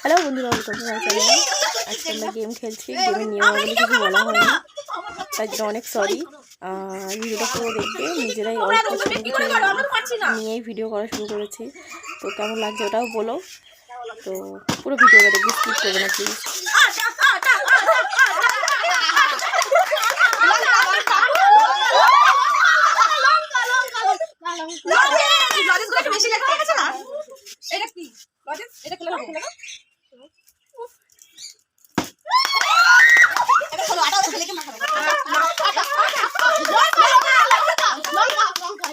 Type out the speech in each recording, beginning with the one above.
Hello বন্ধুরা আজকে আমরা গেম খেলছি গেমের নিয়মাবলী কিছু বলা হয়নি তার জন্য অনেক সরি ভিডিওটা পুরো দেখবে নিজেরাই ছোটো কিছু নিয়েই ভিডিও করা শুরু করেছি তো কেমন লাগছে ওটাও বলো তো পুরো ভিডিওটা দেখবে স্কিপ করবে না প্লিজ বেশি হয়ে এটা কি এটা খুলে হবে এটা খোলো আটা ওটা লেখে মাখাবে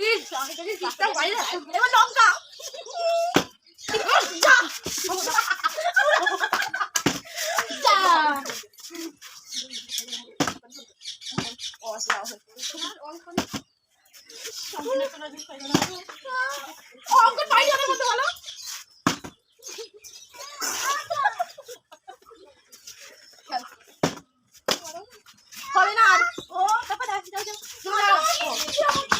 লাগছে খোলো কম করে যদি এরপর আটা করে অঙ্কন করে মাখানো হবে কম করে ভাবছি আমার লজ্জা করছে নিজেরা আটা মাখাবো ইস, আমি তো জিনিসটা পারি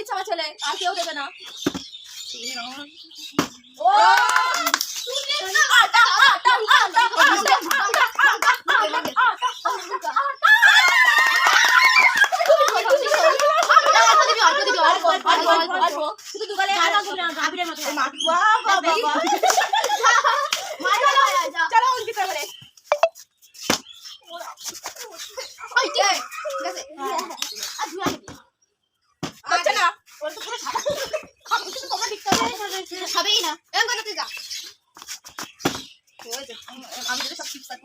দিচ্ছে আমার ছেলে আর কেউ দেবে না। ও আটা আটা আটা আটা শুধু দুগালে চলো অঙ্কিতা বলে আচ্ছা না হবেই না এরকম কথা তুই যা আমি যদি সব আর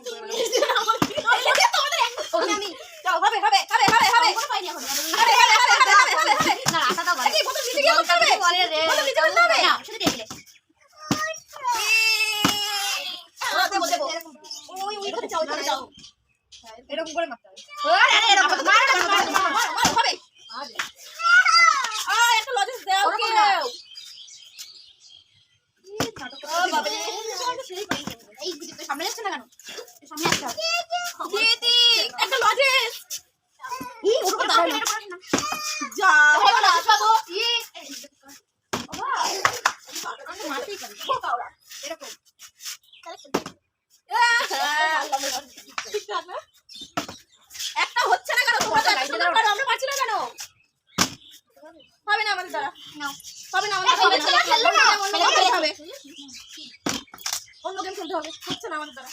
করে আমি হবে হবে হবে হবে হবে। পাইনি এখন। হবে হবে হবে হবে হবে হবে না আটাটা বলে। এই বোতল নিচে গিয়ে করতে হবে? বলে রে। বোতল নিচে করতে হবে? না সেটা দেখলে ওরা দেবো দেবো। ওই ওই করে করে যাও। এরকম করে মারতে হবে। আরে আরে এরকম মার মার, মার, হবে। আ একটা লজেন্স দাও ওরকম কেউ না। ও বাবা রে এই বুঝি তো সামনে যাচ্ছে না কেন সামনে আসতে হবে দিদি একটা লজেন্স ই ওরকম দাও না যা হলো না বাবু ই মারতেই পারি ও বাবা এরকম একটা হচ্ছে না কেন তোমরা তো এত সুন্দর পারো আমরা পারছি না কেন হবে না আমাদের দ্বারা হবে না আমাদের হবে দ্বারা। খেললো না। হবে। অন্য গেম খেলতে হবে। হচ্ছে না আমাদের দ্বারা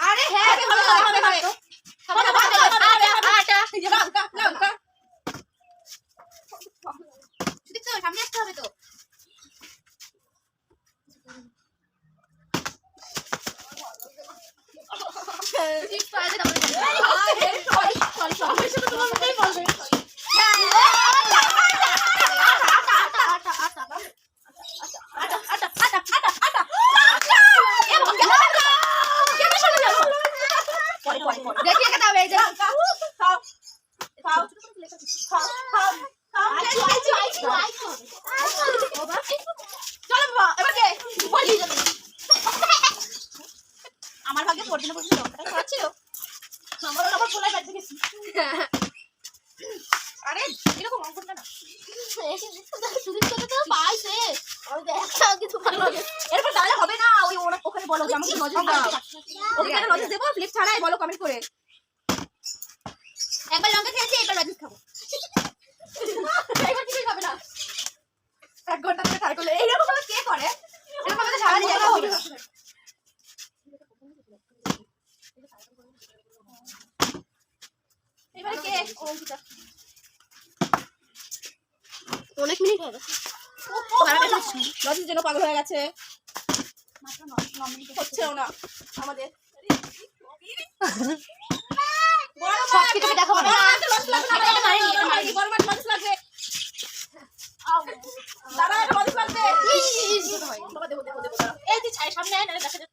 আর হ্যাঁ হবে হবে হবে হবে। হবে তো সামনে আসতে হবে তো ঠিক পাইলে তারপরে সরি সরি সরি সেটা তোমার মধ্যেই পড়বে পরে পরে পরে দেখি একে তবে এই যে লঙ্কা খাও খাও খাও খাও খাও চলো লজের জন্য পাগল হয়ে গেছে। হচ্ছেও না আমাদের। দাদা মানুষ লাগবে এই যে সামনে দেখা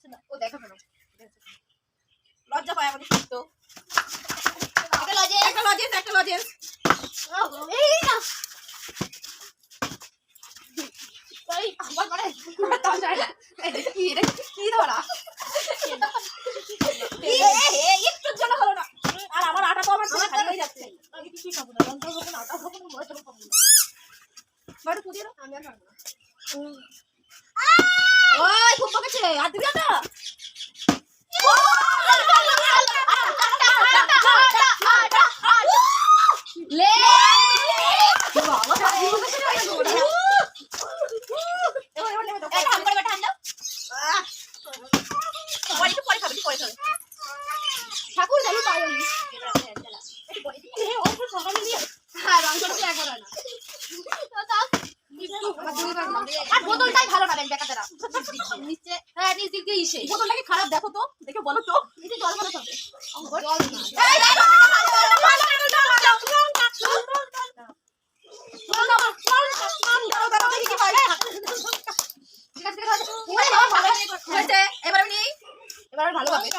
好了没事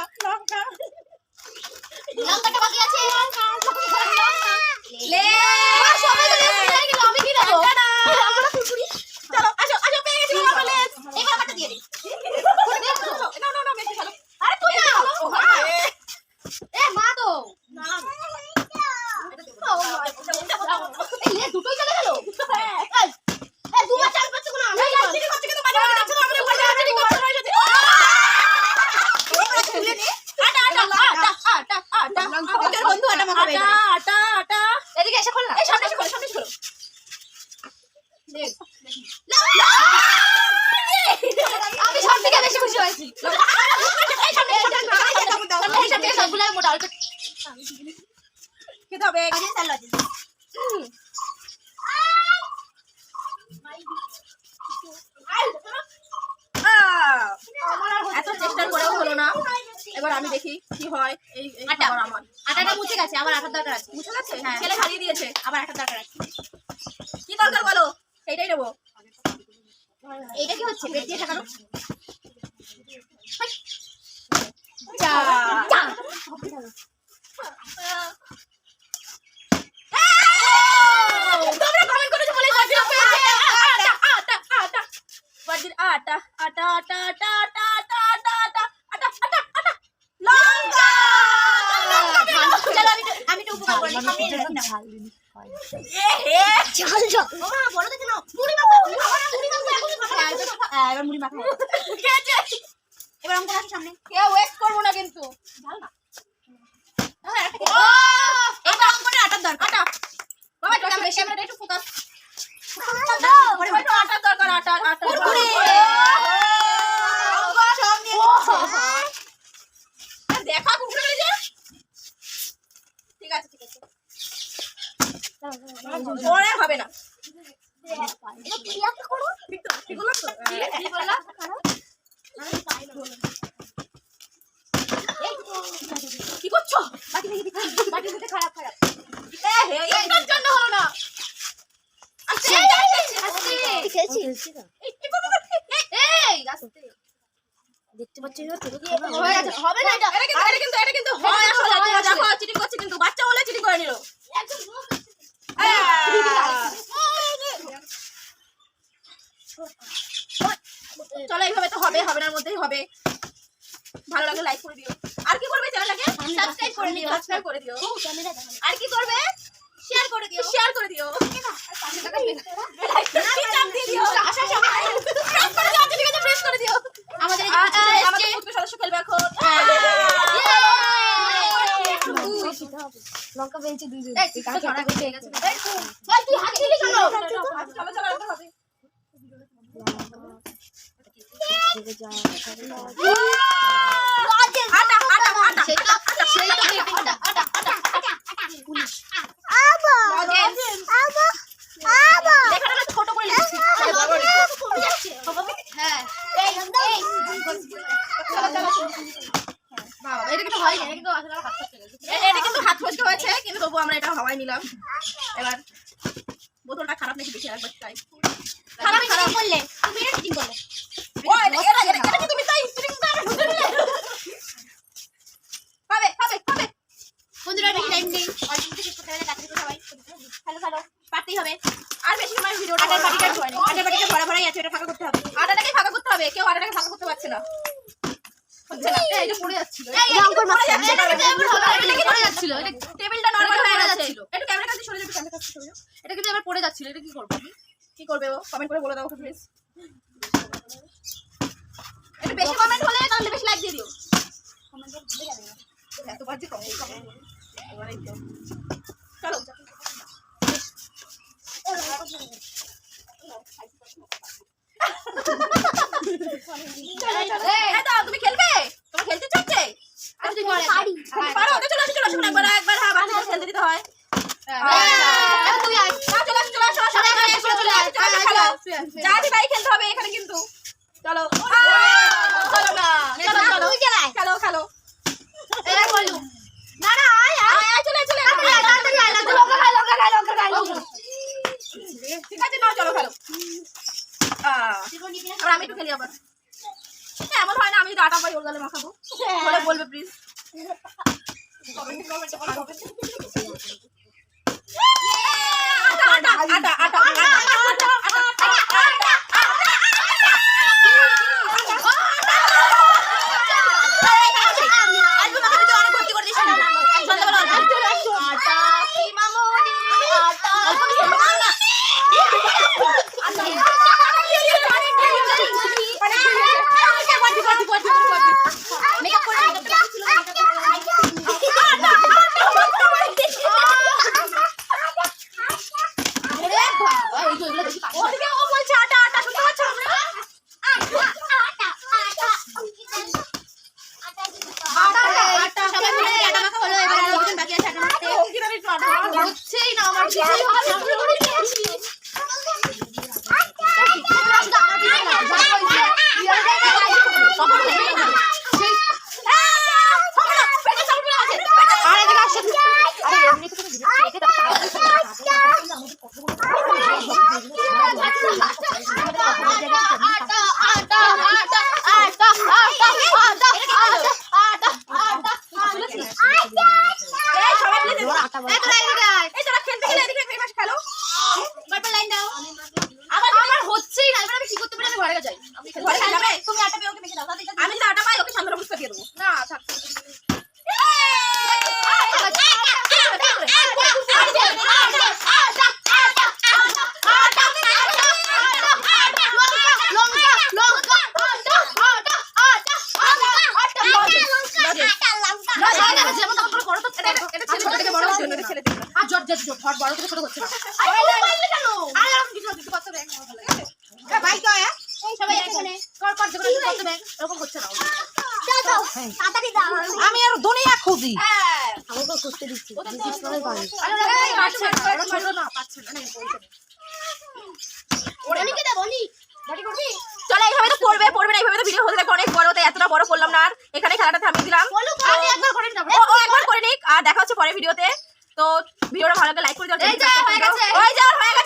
আছে আমার আঠার দরকার আছে। বুঝতে পারছ ছেলে হ্যাঁ। হারিয়ে দিয়েছে। আবার আঠার দরকার আছে। দেখতে পাচ্ছি এটা কিন্তু এটা না দেখো চিটিং করছে কিন্তু। বাচ্চা হলে চিটিং করে নিল। চলো এইভাবে তো হবে হবে না মধ্যেই হবে ভালো লাগলে লাইক করে দিও আর কি করবে চ্যানেল লাগে সাবস্ক্রাইব করে দিও সাবস্ক্রাইব করে দিও আর কি করবে শেয়ার করে দিও শেয়ার করে দিও আমাদের আমাদের সদস্য খেলবে এখন লঙ্কা বেঞ্চে দুই দুই কাকে কাকে গেছে এই তুই হাত দিলি কেন চলো চলো চলো হবে আমরা এটা হাওয়াই নিলাম এবার বোতলটা খারাপ নাকি বেশি একবার চাই খারাপ খারাপ। করলে তুমি এটা ঠিক করলে আর বেশি সময় ভিডিও আটার বাটিটা ধরে আটার বাটিটা ভরা ভরাই আছে এটা ফাঁকা করতে হবে আটাটাকে ফাঁকা এটা কিন্তু এবার পড়ে যাচ্ছিল এটা কি করব কি করবে কমেন্ট করে বলে দাও প্লিজ একটু বেশি কমেন্ট হলে তাহলে বেশি লাইক দিয়ে দিও। কমেন্ট ভুলে যাবে এতবার যে কমেন্ট কমেন্ট এবারে চলো তুমি খেলবে তোমার খেলতে চাচ্ছে পারো চলে আসো চলে আসো একবার একবার হ্যাঁ বাচ্চাদের খেলতে দিতে হয়। হ্যাঁ, চলো এমন হয় না আমি যদি আটা পাই ওর গালে মাখাবো বলে বলবে প্লিজ আটা আটা আটা আটা আটা আটা যে ধর বড় করে ছোট করছে আমি আর দুনিয়া খুঁজি। হ্যাঁ। চলে এইভাবে তো পড়বে পড়বে না এইভাবে তো ভিডিও হতে থাকে অনেক বড় তাই এতটা বড় করলাম না আর। এখানে খেলাটা থামিয়ে দিলাম। ও একবার করে নিক আর দেখা হচ্ছে পরে ভিডিওতে তো ভিডিওটা ভালো লাগে লাইক করে দাও এই যে হয়ে গেছে। ওই যে হয়ে গেছে।